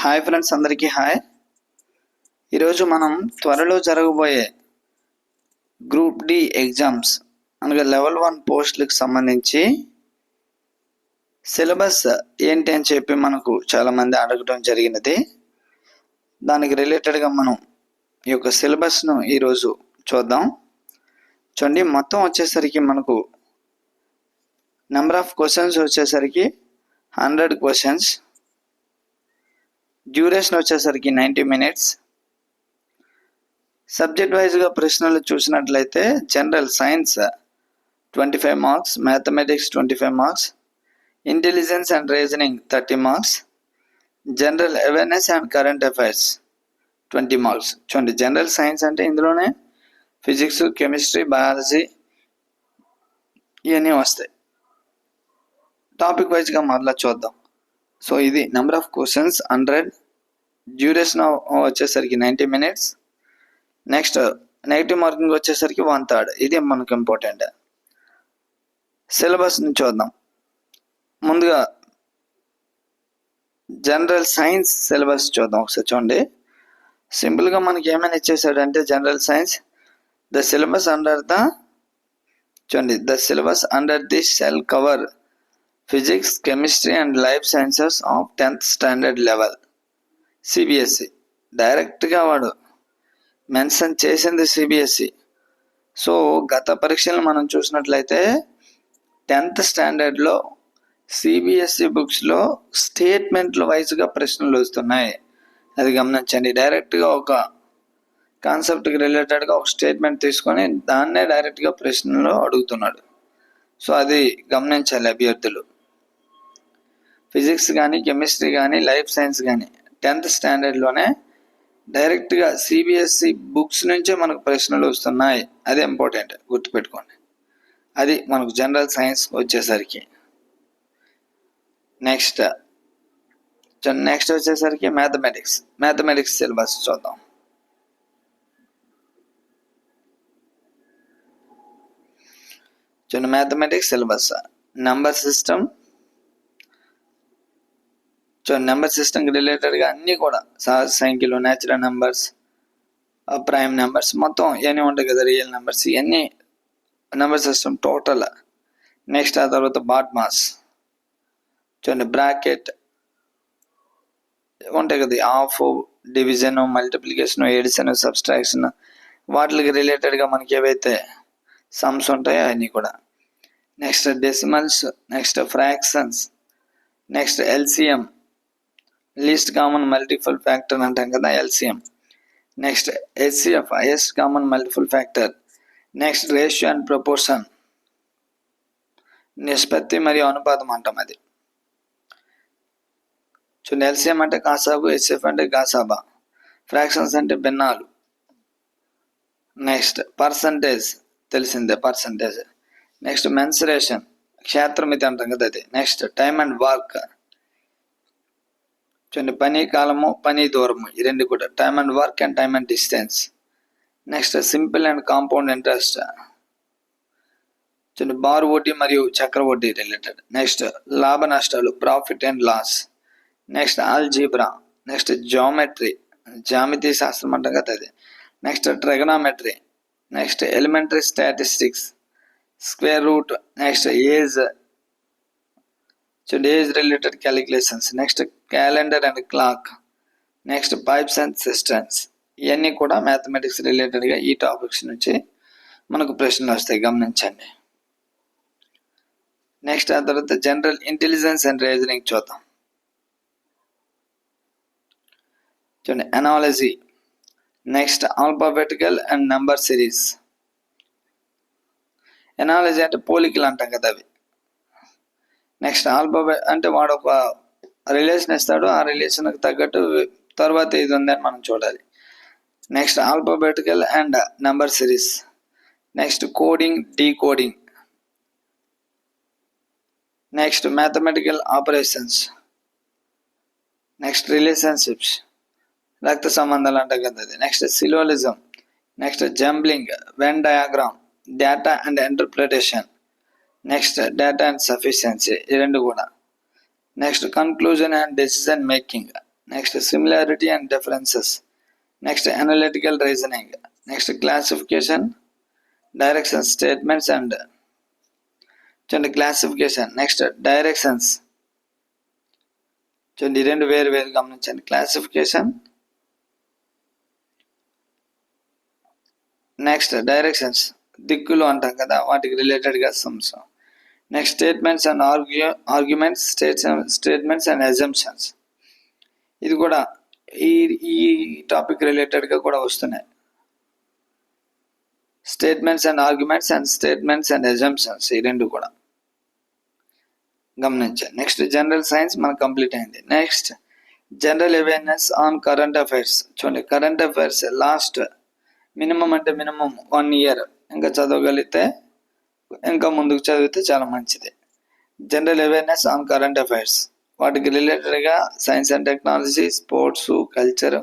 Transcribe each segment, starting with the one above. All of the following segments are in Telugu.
హాయ్ ఫ్రెండ్స్ అందరికీ హాయ్. ఈరోజు మనం త్వరలో జరగబోయే గ్రూప్ డి ఎగ్జామ్స్ అనగా లెవెల్ వన్ పోస్టులకు సంబంధించి సిలబస్ ఏంటి అని చెప్పి మనకు చాలామంది అడగడం జరిగినది. దానికి రిలేటెడ్గా మనం ఈ యొక్క సిలబస్ను ఈరోజు చూద్దాం. చూడండి మొత్తం వచ్చేసరికి మనకు నెంబర్ ఆఫ్ క్వశ్చన్స్ వచ్చేసరికి హండ్రెడ్ క్వశ్చన్స్. డ్యూరేషన్ వచ్చేసరికి నైంటీ మినిట్స్. సబ్జెక్ట్ వైజ్గా ప్రశ్నలు చూసినట్లయితే general science twenty five marks mathematics twenty five marks intelligence and reasoning thirty marks general awareness and current affairs twenty marks. చూడండి జనరల్ సైన్స్ అంటే ఇందులోనే ఫిజిక్స్ కెమిస్ట్రీ బయాలజీ ఇవన్నీ వస్తాయి. టాపిక్ వైజ్గా మరలా చూద్దాం. సో ఇది number of questions hundred duration వచ్చేసరికి ninety minutes next negative marking వచ్చేసరికి వన్ థర్డ్ ఇది మనకు ఇంపార్టెంట్ సిలబస్ని చూద్దాం ముందుగా జనరల్ సైన్స్ సిలబస్ చూద్దాం ఒకసారి చూడండి. సింపుల్గా మనకి ఏమైనా ఇచ్చేసాడంటే general science the syllabus under the చూడండి the syllabus under the cell cover physics chemistry and life sciences of tenth standard level CBSE డైరెక్ట్గా వాడు మెన్షన్ చేసింది సిబిఎస్సి సో గత పరీక్షలు మనం చూసినట్లయితే టెన్త్ స్టాండర్డ్లో సిబిఎస్సి బుక్స్లో స్టేట్మెంట్ల వైజ్గా ప్రశ్నలు వస్తున్నాయి. అది గమనించండి. డైరెక్ట్గా ఒక కాన్సెప్ట్కి రిలేటెడ్గా ఒక స్టేట్మెంట్ తీసుకొని దాన్నే డైరెక్ట్గా ప్రశ్నలు అడుగుతున్నాడు. సో అది గమనించాలి అభ్యర్థులు. ఫిజిక్స్ కానీ కెమిస్ట్రీ కానీ లైఫ్ సైన్స్ కానీ టెన్త్ స్టాండర్డ్లోనే డైరెక్ట్గా సిబిఎస్సి బుక్స్ నుంచే మనకు ప్రశ్నలు వస్తున్నాయి. అదే ఇంపార్టెంట్ గుర్తుపెట్టుకోండి. అది మనకు జనరల్ సైన్స్ వచ్చేసరికి. నెక్స్ట్. నెక్స్ట్ వచ్చేసరికి మ్యాథమెటిక్స్. మ్యాథమెటిక్స్ సిలబస్ చూద్దాం. చూడండి mathematics syllabus. Number system. So number సిస్టమ్కి రిలేటెడ్గా అన్నీ కూడా సహజ సంఖ్యలు న్యాచురల్ నెంబర్స్ ప్రైమ్ నెంబర్స్ మొత్తం ఇవన్నీ ఉంటాయి కదా రియల్ నెంబర్స్ ఇవన్నీ నెంబర్ సిస్టమ్ టోటల్ నెక్స్ట్ ఆ తర్వాత బాట్ మాస్ చూడండి బ్రాకెట్ ఉంటాయి కదా of division multiplication addition subtraction వాటికి రిలేటెడ్గా మనకి ఏవైతే సమ్స్ ఉంటాయో అవన్నీ కూడా. Next decimals next fractions next LCM least common multiple factor అంటాం కదా LCM next HCF highest common multiple factor next ratio and proportion నిష్పత్తి మరియు అనుపాతం అంటాం అది. చూడండి ఎల్సిఎం అంటే కాసాబు హెచ్ఎఫ్ అంటే కాసాబా. ఫ్రాక్షన్స్ అంటే భిన్నాలు. నెక్స్ట్ పర్సంటేజ్ తెలిసిందే పర్సంటేజ్ నెక్స్ట్ మెన్సరేషన్ క్షేత్రమితి అంటాం కదా అది. నెక్స్ట్ టైమ్ అండ్ వర్క్ చూడండి పని కాలము పని దూరము. ఈ రెండు కూడా. Time and work and time and distance next simple and compound interest చూడండి బార్ వడ్డీ మరియు చక్ర వడ్డీ రిలేటెడ్ నెక్స్ట్ లాభ నష్టాలు profit and loss next algebra next geometry జామితి శాస్త్రం అంటాం కదా అది. Next trigonometry next elementary statistics square root next age చూడండి age related calculations next calendar and clock next pipes and systems ఇవన్నీ కూడా మ్యాథమెటిక్స్ రిలేటెడ్గా ఈ టాపిక్స్ నుంచి మనకు ప్రశ్నలు వస్తాయి. గమనించండి. నెక్స్ట్ ఆ తర్వాత జనరల్ ఇంటెలిజెన్స్ అండ్ రీజనింగ్ చూద్దాం. చూడండి analogy next alphabetical and number series. Analogy అంటే పోలికలు అంటాం కదా అవి. నెక్స్ట్ ఆల్ఫాబెట్ అంటే వాడు ఒక రిలేషన్ ఇస్తాడు ఆ రిలేషన్కి తగ్గట్టు తర్వాత ఇది ఉందని మనం చూడాలి. Next alphabetical and number series next coding decoding next mathematical operations next relationships రక్త సంబంధాలు అంటాం కదా అది. Next syllogism next jumbling Venn diagram data and interpretation next data and sufficiency ఈ రెండు కూడా. Next conclusion and decision making next similarity and differences next analytical reasoning next classification direction statements and చూడండి క్లాసిఫికేషన్ నెక్స్ట్ డైరెక్షన్స్ చూడండి రెండు వేరు వేరు గమనించండి. క్లాసిఫికేషన్ నెక్స్ట్ డైరెక్షన్స్ దిక్కులు అంటాం కదా వాటికి రిలేటెడ్గా next statements and argue arguments state statements and assumptions ఇది కూడా ఈ ఈ టాపిక్ రిలేటెడ్గా కూడా వస్తున్నాయి. Statements and arguments and statements and assumptions ఈ రెండు కూడా. గమనించండి. నెక్స్ట్ జనరల్ సైన్స్ మనకు కంప్లీట్ అయింది. Next general awareness on current affairs చూడండి కరెంట్ అఫైర్స్ లాస్ట్ మినిమం అంటే మినిమం వన్ ఇయర్ ఇంకా చదవగలిగితే ఇంకా ముందుకు చదివితే చాలా మంచిది. General awareness on current affairs వాటికి రిలేటెడ్గా science and technology sports culture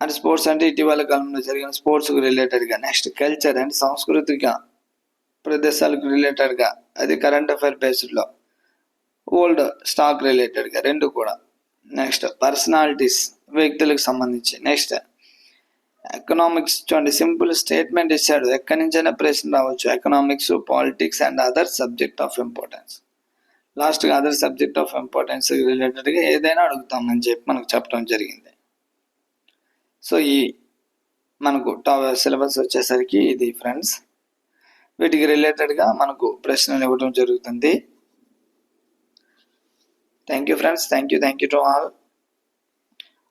and sports అంటే ఇటీవల కాలంలో జరిగిన స్పోర్ట్స్కి రిలేటెడ్గా నెక్స్ట్ కల్చర్ అండ్ సాంస్కృతిక ప్రదేశాలకు రిలేటెడ్గా అది కరెంట్ అఫైర్ బేస్డ్లో ఓల్డ్ స్టాక్ రిలేటెడ్గా రెండు కూడా. నెక్స్ట్ పర్సనాలిటీస్ వ్యక్తులకు సంబంధించి. నెక్స్ట్ ఎకనామిక్స్ చూడండి సింపుల్ స్టేట్మెంట్ ఇచ్చాడు. ఎక్కడి నుంచైనా ప్రశ్న రావచ్చు. Economics politics and other subject of importance లాస్ట్గా అదర్ సబ్జెక్ట్ ఆఫ్ ఇంపార్టెన్స్ రిలేటెడ్గా ఏదైనా అడుగుతామని చెప్పి మనకు చెప్పడం జరిగింది. సో ఈ మనకు టా సిలబస్ వచ్చేసరికి ఇది ఫ్రెండ్స్ వీటికి రిలేటెడ్గా మనకు ప్రశ్నలు ఇవ్వడం జరుగుతుంది. Thank you friends thank you thank you to all